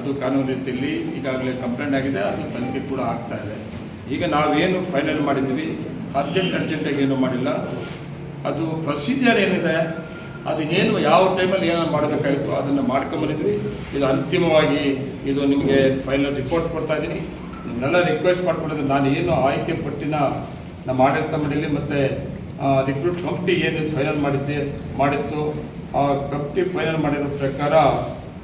ಅದು ಕಾನೂನು ರೀತಿಯಲ್ಲಿ ಈಗಾಗಲೇ ಕಂಪ್ಲೇಂಟ್ ಆಗಿದೆ, ಅದು ತನಿಖೆ ಕೂಡ ಆಗ್ತಾ ಇದೆ. ಈಗ ನಾವೇನು ಫೈನಲ್ ಮಾಡಿದ್ವಿ ಅರ್ಜೆಂಟ್ ಅರ್ಜೆಂಟಾಗಿ ಏನು ಮಾಡಿಲ್ಲ. ಅದು ಪ್ರೊಸೀಜರ್ ಏನಿದೆ ಅದು ಏನು ಯಾವ ಟೈಮಲ್ಲಿ ಏನೋ ಮಾಡಬೇಕಾಗಿತ್ತು ಅದನ್ನು ಮಾಡ್ಕೊಂಬಂದಿದ್ವಿ ಇದು ಅಂತಿಮವಾಗಿ ಇದು ನಿಮಗೆ ಫೈನಲ್ ರಿಪೋರ್ಟ್ ಕೊಡ್ತಾ ಇದ್ದೀನಿ ನಿಮ್ಮನ್ನೆಲ್ಲ ರಿಕ್ವೆಸ್ಟ್ ಮಾಡ್ಕೊಂಡಿದ್ದು ನಾನು ಏನು ಆಯ್ಕೆ ಪಟ್ಟಿನ ನಮ್ಮ ಆಡಳಿತ ಮಂಡಳಿ ಮತ್ತು ರಿಕ್ರೂಟ್ ಕಮಿಟಿ ಏನು ಫೈನಲ್ ಮಾಡಿದ್ದೆ, ಮಾಡಿತ್ತು. ಆ ಕಮಿಟಿ ಫೈನಲ್ ಮಾಡಿರೋ ಪ್ರಕಾರ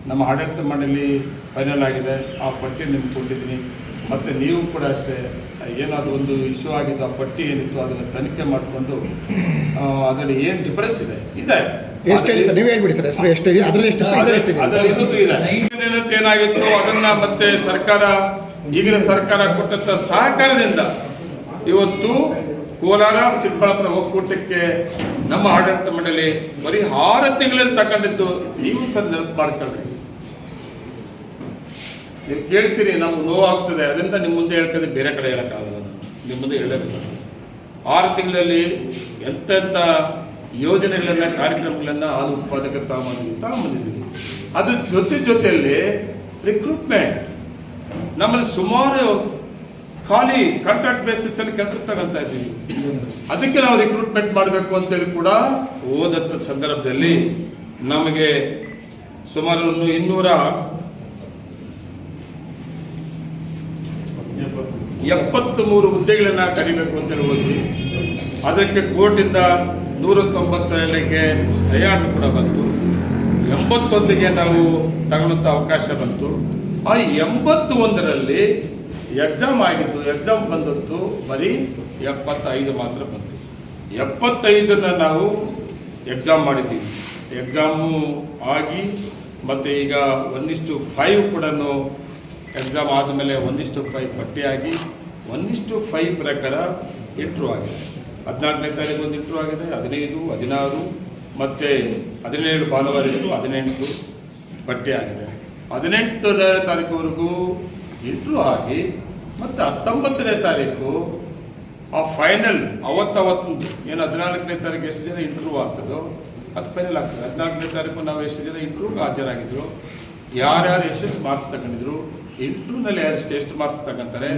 ನಮ್ಮ ಆಡಳಿತ ಮಂಡಳಿ ಫೈನಲ್ ಆಗಿದೆ. ಆ ಪಟ್ಟಿ ನಿಮ್ಗೆ ಕೊಟ್ಟಿದ್ದೀನಿ. ಮತ್ತು ನೀವು ಕೂಡ ಅಷ್ಟೇ ಏನಾದರೂ ಒಂದು ಇಶ್ಯೂ ಆಗಿದ್ದು ಆ ಪಟ್ಟಿ ಏನಿತ್ತು ಅದನ್ನು ತನಿಖೆ ಮಾಡಿಕೊಂಡು ಅದರಲ್ಲಿ ಏನು ಡಿಫರೆನ್ಸ್ ಇದೆ? ಇದೆ. ಏನಾಗಿತ್ತು? ಅದನ್ನ ಮತ್ತೆ ಸರ್ಕಾರ ಈಗಿನ ಸರ್ಕಾರ ಕೊಟ್ಟಂತ ಸಹಕಾರದಿಂದ ಇವತ್ತು ಕೋಲಾರ ಚಿಕ್ಕಬಳ್ಳಾಪುರ ಒಕ್ಕೂಟಕ್ಕೆ ನಮ್ಮ ಆಡಳಿತ ಮಂಡಳಿ ಬರೀ ಆರು ತಿಂಗಳಲ್ಲಿ ತಗೊಂಡಿದ್ದು. ನೀವು ಸರ್ ನೆನಪು ಮಾಡ್ಕೊಳ್ರಿ. ನೀವು ಕೇಳ್ತೀರಿ, ನಮ್ಗೆ ನೋವಾಗ್ತದೆ. ಅದರಿಂದ ನಿಮ್ಮ ಮುಂದೆ ಹೇಳ್ತದೆ ಬೇರೆ ಕಡೆ ಹೇಳೋಕ್ಕಾಗಲ್ಲ. ನಿಮ್ಮ ಮುಂದೆ ಹೇಳಬೇಕು ಆರು ತಿಂಗಳಲ್ಲಿ ಎಂತೆಂಥ ಯೋಜನೆಗಳನ್ನ, ಕಾರ್ಯಕ್ರಮಗಳನ್ನ ಹಾಲು ಉತ್ಪಾದಕ ತಾಮಿ ತಗೊಂಬಂದಿದ್ದೀವಿ ಅದು ಜೊತೆ ಜೊತೆಯಲ್ಲಿ ರಿಕ್ರೂಟ್ಮೆಂಟ್ ನಮ್ಮಲ್ಲಿ ಸುಮಾರು ಖಾಲಿ ಕಾಂಟ್ರಾಕ್ಟ್ ಬೇಸಿಸ್ ಅಲ್ಲಿ ಕೆಲಸ ತಗೊಂತ ಇದ್ದೀವಿ. ಅದಕ್ಕೆ ನಾವು ರಿಕ್ರೂಟ್ಮೆಂಟ್ ಮಾಡಬೇಕು ಅಂತೇಳಿ ಕೂಡ ಹೋದಂಥ ಸಂದರ್ಭದಲ್ಲಿ ನಮಗೆ ಸುಮಾರು ಇನ್ನೂರ ಎಪ್ಪತ್ತ್ ಮೂರು ಹುದ್ದೆಗಳನ್ನು ಕರಿಬೇಕು ಅಂತ ಹೋದ್ವಿ. ಅದಕ್ಕೆ ಕೋರ್ಟಿಂದ ನೂರ ತೊಂಬತ್ತೇಳಕ್ಕೆ ಸ್ಟೇಯಾರ್ಡ್ ಕೂಡ ಬಂತು. ಎಂಬತ್ತೊಂದಿಗೆ ನಾವು ತಗೊಳ್ಳುತ್ತ ಅವಕಾಶ ಬಂತು. ಆ ಎಂಬತ್ತು ಒಂದರಲ್ಲಿ ಎಕ್ಸಾಮ್ ಆಗಿದ್ದು ಎಕ್ಸಾಮ್ ಬಂದದ್ದು ಬರೀ ಎಪ್ಪತ್ತೈದು ಮಾತ್ರ ಬಂತು. ಎಪ್ಪತ್ತೈದನ್ನು ನಾವು ಎಕ್ಸಾಮ್ ಮಾಡಿದ್ದೀವಿ. ಎಕ್ಸಾಮು ಆಗಿ ಮತ್ತು ಈಗ ಒಂದಿಷ್ಟು ಫೈವ್ ಕೂಡ ಎಕ್ಸಾಮ್ ಆದಮೇಲೆ ಒಂದಿಷ್ಟು ಫೈವ್ ಪಟ್ಟಿಯಾಗಿ, ಒಂದಿಷ್ಟು ಫೈವ್ ಪ್ರಕಾರ ಇಂಟ್ರೂ ಆಗಿದೆ. ಹದಿನಾಲ್ಕನೇ ತಾರೀಕು ಒಂದು ಇಂಟ್ರೂ ಆಗಿದೆ, ಹದಿನೈದು, ಹದಿನಾರು, ಮತ್ತು ಹದಿನೇಳು ಭಾನುವಾರ ಇತ್ತು ಹದಿನೆಂಟು ಪಟ್ಟಿಯಾಗಿದೆ. ಹದಿನೆಂಟನೇ ತಾರೀಕುವರೆಗೂ ಇಂಟ್ರೂ ಆಗಿ, ಮತ್ತು ಹತ್ತೊಂಬತ್ತನೇ ತಾರೀಕು ಆ ಫೈನಲ್ ಅವತ್ತವತ್ತೊಂದು, ಏನು ಹದಿನಾಲ್ಕನೇ ತಾರೀಕು ಎಷ್ಟು ಜನ ಇಂಟ್ರೂವ್ ಆಗ್ತದೋ, ಅದು ಫೈನಲ್ ಆಗ್ತದೆ. ಹದಿನಾಲ್ಕನೇ ತಾರೀಕು ನಾವು ಎಷ್ಟು ಜನ ಇಂಟ್ರೂವ್ಗೆ ಹಾಜರಾಗಿದ್ದರು ಯಾರ್ಯಾರು ಎಷ್ಟೆಷ್ಟು ಮಾರ್ಕ್ಸ್ ತಗೊಂಡಿದ್ರು ಇಂಟ್ರ್ಯೂನಲ್ಲಿ ಯಾರು ಎಷ್ಟು ಮಾರ್ಕ್ಸ್ ತಗೊಂತಾರೆ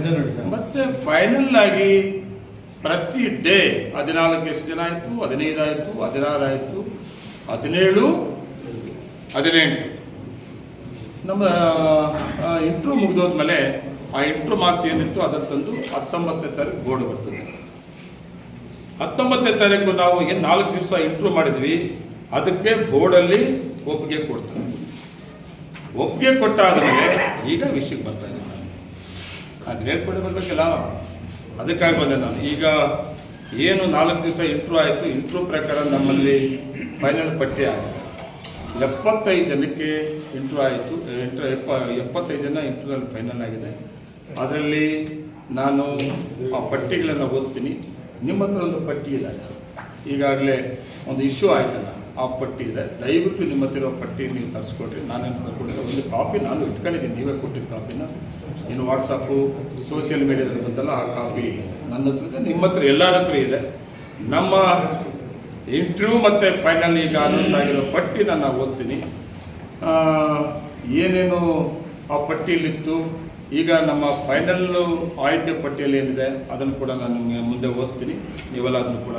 ಮತ್ತೆ ಫೈನಲ್ ಆಗಿ ಪ್ರತಿ ಡೇ ಹದಿನಾಲ್ಕು ಎಷ್ಟು ಜನ ಆಯಿತು? ಹದಿನೈದು ಆಯಿತು ಹದಿನಾರು ಆಯಿತು ಹದಿನೇಳು ಹದಿನೆಂಟು. ನಮ್ಮ ಇಂಟ್ರೂ ಮುಗಿದೋದ್ಮೇಲೆ ಆ ಇಂಟ್ರೂ ಮಾರ್ಕ್ಸ್ ಏನಿತ್ತು ಅದನ್ನು ತಂದು ಹತ್ತೊಂಬತ್ತನೇ ತಾರೀಕು ಬೋರ್ಡ್ ಬರ್ತದೆ. ಹತ್ತೊಂಬತ್ತನೇ ತಾರೀಕು ನಾವು ಏನು ನಾಲ್ಕು ದಿವಸ ಇಂಟ್ರೂ ಮಾಡಿದ್ವಿ ಅದಕ್ಕೆ ಬೋರ್ಡಲ್ಲಿ ಒಪ್ಪಿಗೆ ಕೊಡ್ತಾರೆ. ಒಪ್ಪಿಗೆ ಕೊಟ್ಟಾದ್ಮೇಲೆ ಈಗ ವಿಷಯಕ್ಕೆ ಬರ್ತಾ ಇದ್ದೀನಿ ಅದು ಹೇಳ್ಕೊಂಡು ಬರ್ಬೇಕಲ್ಲ ಅದಕ್ಕಾಗಿ ಬಂದೆ ನಾನು. ಈಗ ಏನು ನಾಲ್ಕು ದಿವಸ ಇಂಟ್ರೂ ಆಯಿತು. ಇಂಟ್ರೂ ಪ್ರಕಾರ ನಮ್ಮಲ್ಲಿ ಫೈನಲ್ ಪಟ್ಟಿ ಆಗಿದೆ ಎಪ್ಪತ್ತೈದು ಜನಕ್ಕೆ ಇಂಟ್ರೂ ಆಯಿತು. ಎಂಟ್ರ ಎಪ್ಪ, ಎಪ್ಪತ್ತೈದು ಜನ ಇಂಟ್ರೂನಲ್ಲಿ ಫೈನಲ್ ಆಗಿದೆ. ಅದರಲ್ಲಿ ನಾನು ಆ ಪಟ್ಟಿಗಳನ್ನು ಓದ್ತೀನಿ. ನಿಮ್ಮ ಹತ್ರ ಒಂದು ಪಟ್ಟಿ ಇದೆ. ಈಗಾಗಲೇ ಒಂದು ಇಶ್ಯೂ ಆಯ್ತಲ್ಲ. ಆ ಪಟ್ಟಿ ಇದೆ. ದಯವಿಟ್ಟು ನಿಮ್ಮ ಹತ್ತಿರೋ ಪಟ್ಟಿ ನೀವು ತರಿಸ್ಕೊಟ್ರಿ ನಾನೇನು ಕೊಟ್ಟಿದ್ದೆ ಒಂದು ಕಾಪಿ ನಾನು ಇಟ್ಕೊಂಡಿದ್ದೀನಿ. ನೀವೇ ಕೊಟ್ಟಿದ್ದ ಕಾಪಿನ ಏನು ವಾಟ್ಸಪ್ಪು ಸೋಷಿಯಲ್ ಮೀಡಿಯಾದಲ್ಲಿ ಬಂತಲ್ಲ, ಆ ಕಾಪಿ ನನ್ನ ಹತ್ರ ಇದೆ. ನಿಮ್ಮ ಹತ್ರ ಎಲ್ಲರ ಹತ್ರ ಇದೆ. ನಮ್ಮ ಇಂಟರ್ವ್ಯೂ ಮತ್ತು ಫೈನಲ್ ಈಗ ಅನೌನ್ಸ್ ಆಗಿರೋ ಪಟ್ಟಿನ ನಾನು ಓದ್ತೀನಿ. ಏನೇನು ಆ ಪಟ್ಟಿಯಲ್ಲಿತ್ತು? ಈಗ ನಮ್ಮ ಫೈನಲ್ ಆಯ್ಕೆ ಪಟ್ಟಿಯಲ್ಲಿ ಏನಿದೆ, ಅದನ್ನು ಕೂಡ ನಾನು ಮುಂದೆ ಓದ್ತೀನಿ. ನೀವೆಲ್ಲ ಅದನ್ನು ಕೂಡ